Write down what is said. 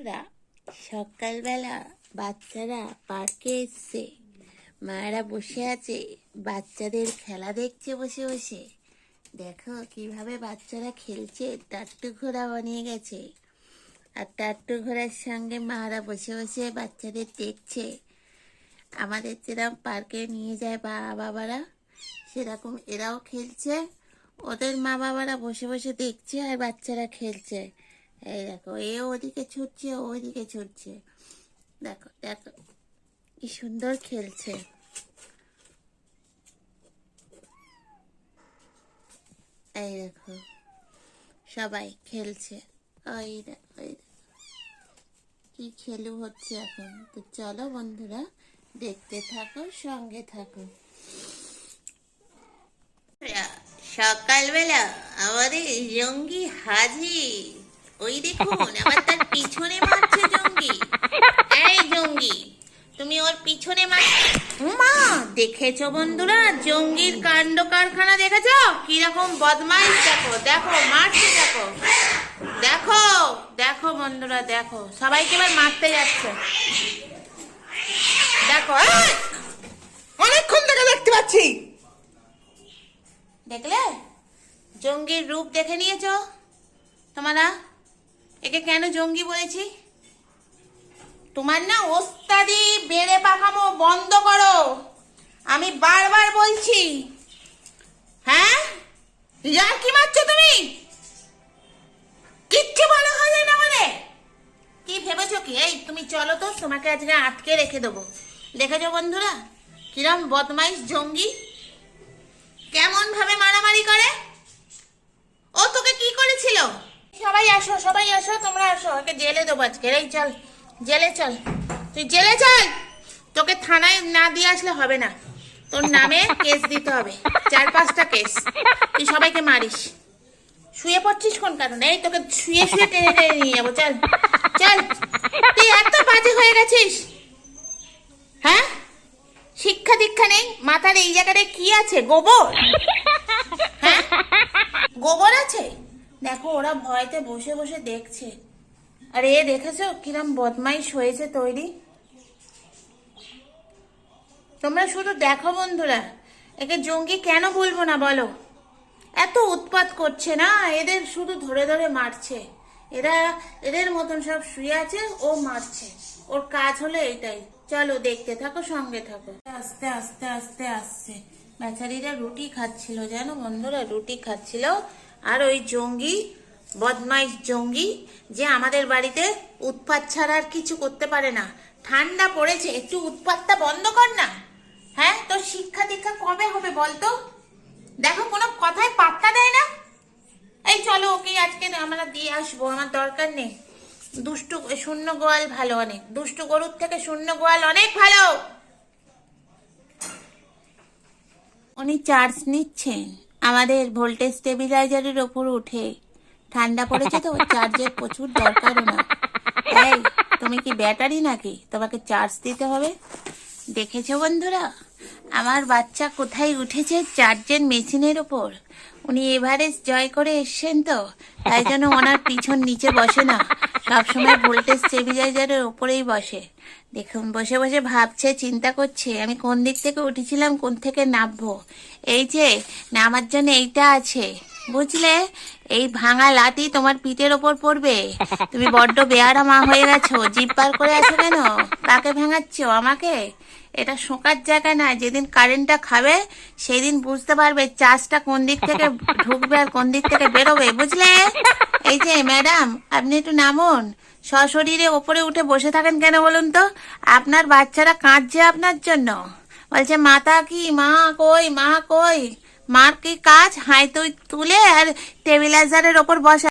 বন্ধুরা সকালবেলা বাচ্চারা পার্কে এসছে। মায়েরা বসে আছে, বাচ্চাদের খেলা দেখছে বসে বসে। দেখো কীভাবে বাচ্চারা খেলছে টাট্টু ঘোড়া বানিয়ে গেছে। আর টাট্টু ঘোড়ার সঙ্গে মারা বসে বসে বাচ্চাদের দেখছে। আমাদের যেরকম পার্কে নিয়ে যায় বা বাবারা, সেরকম এরাও খেলছে। ওদের মা বাবারা বসে বসে দেখছে আর বাচ্চারা খেলছে। এই দেখো, এ ওদিকে ছুটছে, ও ওদিকে ছুটছে। দেখো দেখো, কি সুন্দর খেলছে। এই দেখো, সবাই খেলছে। ওই ওই দেখো। কি খেলু হচ্ছে এখন? তো চলো বন্ধুরা, দেখতে থাকো, সঙ্গে থাকো। সকালবেলা আমাদের জঙ্গি হাজি ওই দেখুন আবার তার পিছনে মারছে জঙ্গি। এই জঙ্গি, তুমি ওর পিছনে মা দেখেছ বন্ধুরা? জঙ্গির কাণ্ড কারখানা দেখেছ? কীরকম বদমাইশ, দেখো দেখো, মারছে, দেখো। দেখো দেখো বন্ধুরা, দেখো, সবাইকে এবার মারতে যাচ্ছে। দেখো অনেকক্ষণ থেকে দেখতে পাচ্ছি। দেখলে? জঙ্গির রূপ দেখে নিয়েছো? তোমরা? একে কেন জঙ্গি বলেছি? তোমার না ওস্তাদি বেড়ে পাকামো বন্ধ করো। আমি বারবার বলছি। হ্যাঁ? ইয়ার কি মারছো তুমি? কিচ্ছু ভালো হবে না বলে। কি ভেবেছো কি? এই, তুমি চলো তো, তোমাকে আজকে আটকে রেখে দেবো। দেখেছ বন্ধুরা, কিরম বদমাইশ জঙ্গি? কেমন ভাবে মারামারি করে? ও তোকে কি করেছিল? সবাই আসো সবাই আসো, তোমরা আসো, ওকে জেলে দেবো আজকে। এই চল, জেলে চল। তুই জেলে চল! তোকে থানায় না দিয়ে আসলে হবে না। তোর নামে কেস দিতে হবে, চার পাঁচটা কেস। তুই সবাইকে মারিস। শুয়ে পড়ছিস কোন কারণে? এই তোকে শুয়ে শুয়ে টেনে টেনে নিয়ে যাব, চল। চল। তুই এত বাজে হয়ে গেছিস। হ্যাঁ? শিক্ষা দীক্ষা নেই? মাথার এই জায়গাটায় কি আছে? গোবর? হ্যাঁ? গোবর আছে? দেখো, ওরা ভয়তে বসে বসে দেখছে। আর এ দেখেছ, কিরম বদমাইশ হয়েছে তৈরি? তোমরা শুধু দেখো বন্ধুরা, একে জঙ্গি কেন বলব না বলো? এত উৎপাত করছে না, এদের শুধু ধরে ধরে মারছে। এরা এদের মতন সব শুয়ে আছে, ও মারছে। ওর কাজ হলো এটাই। চলো, দেখতে থাকো, সঙ্গে থাকো। আস্তে আস্তে আস্তে আসছে। বেচারিরা রুটি খাচ্ছিল, জানো বন্ধুরা? রুটি খাচ্ছিল। আর ওই জঙ্গি, বদমাইশ জঙ্গি যে আমাদের বাড়িতে উৎপাত ছাড়া আর কিছু করতে পারে না। ঠান্ডা পড়েছে, একটু উৎপাতটা বন্ধ কর না। হ্যাঁ তোর শিক্ষা দীক্ষা কবে হবে বলতো দেখো, কোনো কথায় পাত্তা দেয় না। এই চলো, ওকে আজকে আমরা দিয়ে আসব, আমার দরকার নেই। দুষ্টু, শূন্য গোয়াল ভালো অনেক। দুষ্টু গরুর থেকে শূন্য গোয়াল অনেক ভালো। উনি চার্জ নিচ্ছেন আমাদের ভোল্টেজ স্টেবিলাইজারের ওপর উঠে ঠান্ডা পড়েছে তো চার্জের প্রচুর দরকার না। এই, তুমি কি ব্যাটারি নাকি? তোমাকে চার্জ দিতে হবে। দেখেছ বন্ধুরা? আমার বাচ্চা কোথায় উঠেছে চার্জের মেশিনের ওপর? উনি এভারেস্ট জয় করে এসছেন তো, তাই জন্য ওনার পিছন নিচে বসে না। সবসময় ভোল্টেজ স্টেবিলাইজারের ওপরেই বসে। দেখুন, বসে বসে ভাবছে, চিন্তা করছে, আমি কোন দিক থেকে উঠেছিলাম, কোন থেকে নামবো? এই যে, নামার জন্য এইটা আছে। বুঝলে? এই ভাঙা লাঠি তোমার পিঠের ওপর পড়বে। তুমি বড্ড বেয়ারা মা হয়ে গেছো। জিপ পার করে আছো কেন? কাকে ভেঙাচ্ছ? আমাকে? এটা শোকার জায়গা না যেদিন কারেন্টটা খাবে সেই দিন বুঝতে পারবে চার্জটা কোন দিক থেকে ঢুকবে আর কোন দিক থেকে বেরোবে। বুঝলে? এই যে, ম্যাডাম, আপনি একটু নামুন। সশরীরে ওপরে উঠে বসে থাকেন কেন বলুন তো? আপনার বাচ্চারা কাঁদছে আপনার জন্য। বলছে, মাতা কি, মা কই মা কই? মার কি কাজ? হাই তুই তুলে আর টেবিলাইজারের ওপর বসা